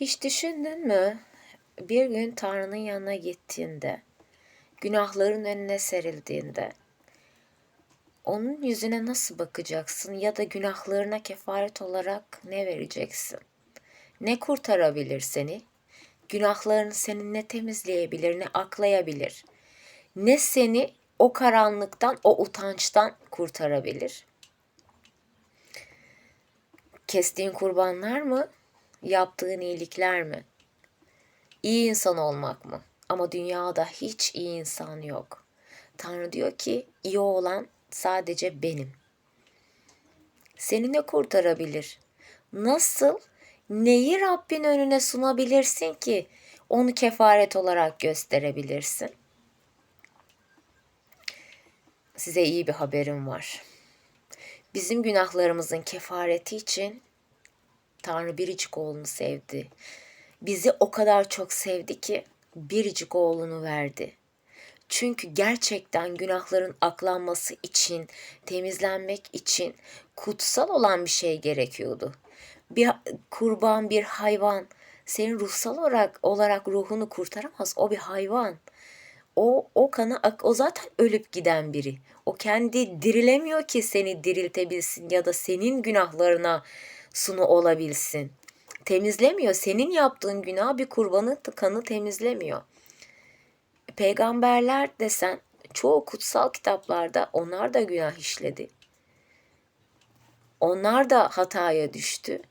Hiç düşündün mü? Bir gün Tanrı'nın yanına gittiğinde, günahların önüne serildiğinde, onun yüzüne nasıl bakacaksın ya da günahlarına kefaret olarak ne vereceksin? Ne kurtarabilir seni? Günahlarını seni ne temizleyebilir, ne aklayabilir? Ne seni o karanlıktan, o utançtan kurtarabilir? Kestiğin kurbanlar mı? Yaptığın iyilikler mi? İyi insan olmak mı? Ama dünyada hiç iyi insan yok. Tanrı diyor ki iyi olan sadece benim. Seni ne kurtarabilir? Nasıl? Neyi Rabbin önüne sunabilirsin ki onu kefaret olarak gösterebilirsin? Size iyi bir haberim var. Bizim günahlarımızın kefareti için Tanrı biricik oğlunu sevdi. Bizi o kadar çok sevdi ki biricik oğlunu verdi. Çünkü gerçekten günahların aklanması için, temizlenmek için kutsal olan bir şey gerekiyordu. Bir kurban, bir hayvan senin ruhsal olarak olarak ruhunu kurtaramaz. O bir hayvan. O o kanı o zaten ölüp giden biri. O kendi dirilemiyor ki seni diriltebilsin ya da senin günahlarına sunu olabilsin. Temizlemiyor. Senin yaptığın günah bir kurbanın kanı temizlemiyor. Peygamberler desen çoğu kutsal kitaplarda onlar da günah işledi. Onlar da hataya düştü.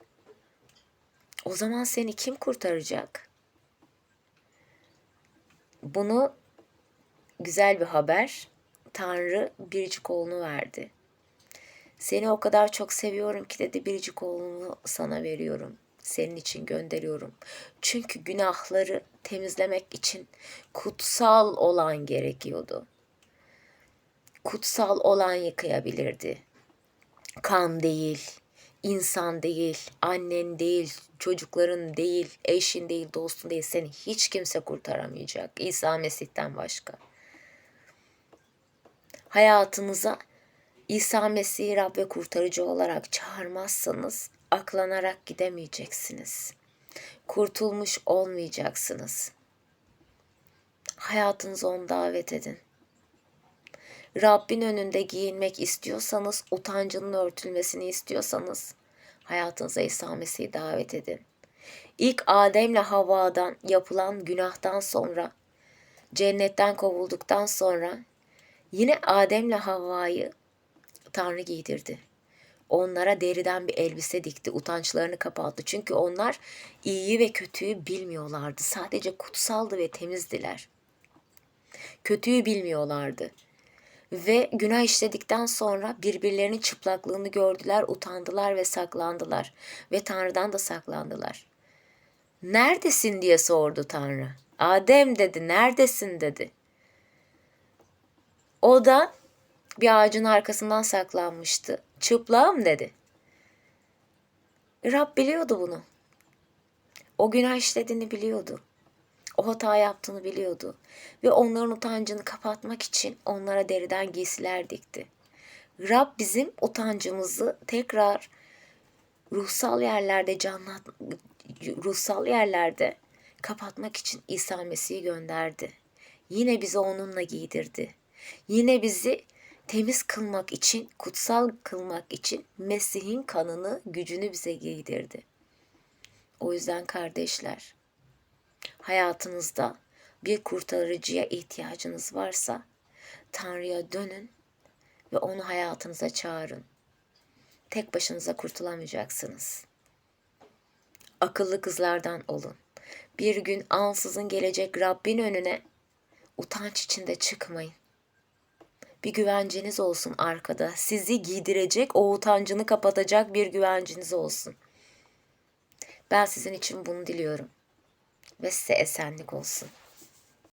O zaman seni kim kurtaracak? Bunu güzel bir haber. Tanrı biricik oğlunu verdi. Seni o kadar çok seviyorum ki dedi biricik oğlunu sana veriyorum. Senin için gönderiyorum. Çünkü günahları temizlemek için kutsal olan gerekiyordu. Kutsal olan yıkayabilirdi. Kan değil, insan değil, annen değil, çocukların değil, eşin değil, dostun değil. Seni hiç kimse kurtaramayacak. İsa Mesih'ten başka. Hayatınıza İsa Mesih'i Rab ve kurtarıcı olarak çağırmazsanız aklanarak gidemeyeceksiniz. Kurtulmuş olmayacaksınız. Hayatınızı onu davet edin. Rabbin önünde giyinmek istiyorsanız, utancının örtülmesini istiyorsanız hayatınıza İsa Mesih'i davet edin. İlk Adem'le Havva'dan yapılan günahtan sonra, cennetten kovulduktan sonra yine Adem'le Havva'yı Tanrı giydirdi. Onlara deriden bir elbise dikti, utançlarını kapattı. Çünkü onlar iyiyi ve kötüyü bilmiyorlardı. Sadece kutsaldı ve temizdiler. Kötüyü bilmiyorlardı. Ve günah işledikten sonra birbirlerinin çıplaklığını gördüler, utandılar ve saklandılar. Ve Tanrı'dan da saklandılar. Neredesin diye sordu Tanrı. Adem dedi, neredesin dedi. O da bir ağacın arkasından saklanmıştı. Çıplağım dedi. Rab biliyordu bunu. O günah işlediğini biliyordu. O hata yaptığını biliyordu. Ve onların utancını kapatmak için onlara deriden giysiler dikti. Rab bizim utancımızı tekrar ruhsal yerlerde canlat ruhsal yerlerde kapatmak için İsa Mesih'i gönderdi. Yine bizi onunla giydirdi. Yine bizi temiz kılmak için, kutsal kılmak için Mesih'in kanını, gücünü bize giydirdi. O yüzden kardeşler, hayatınızda bir kurtarıcıya ihtiyacınız varsa Tanrı'ya dönün ve onu hayatınıza çağırın. Tek başınıza kurtulamayacaksınız. Akıllı kızlardan olun. Bir gün ansızın gelecek Rabbin önüne utanç içinde çıkmayın bir güvenceniz olsun arkada. Sizi giydirecek, o utancını kapatacak bir güvenceniz olsun. Ben sizin için bunu diliyorum. Ve size esenlik olsun.